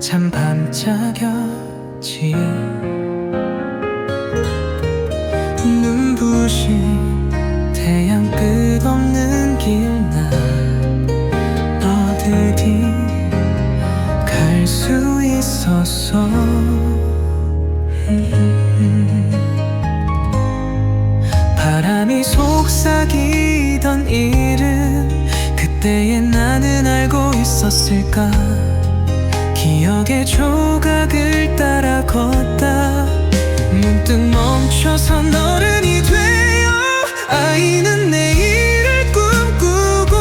참 반짝였지 눈부신 태양 끝없는 길나 어디디 갈 수 있어서 바람이 속삭이던 일은 그때의 나는 알고 있었을까? 기억의 조각을 따라 걷다. 문득 멈춰선 어른이 되어 아이는 내일을 꿈꾸고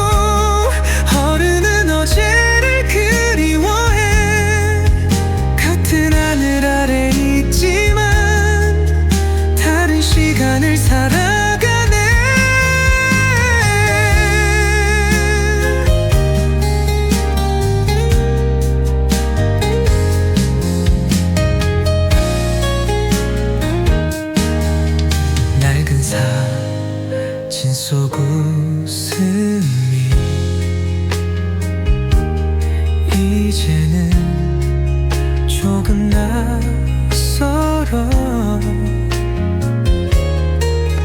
어른은 어제를 그리워해. 같은 하늘 아래 있지만 다른 시간을 살아 이제는 조금 낯설어.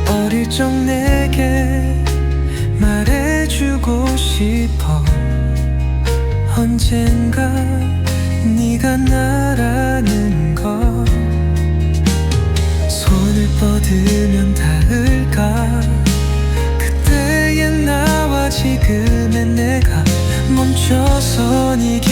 어릴 적 내게 말해주고 싶어. 언젠가 네가 나라는 걸 손을 뻗으면 닿을까? 그때의 나와 지금의 내가 멈춰선 이길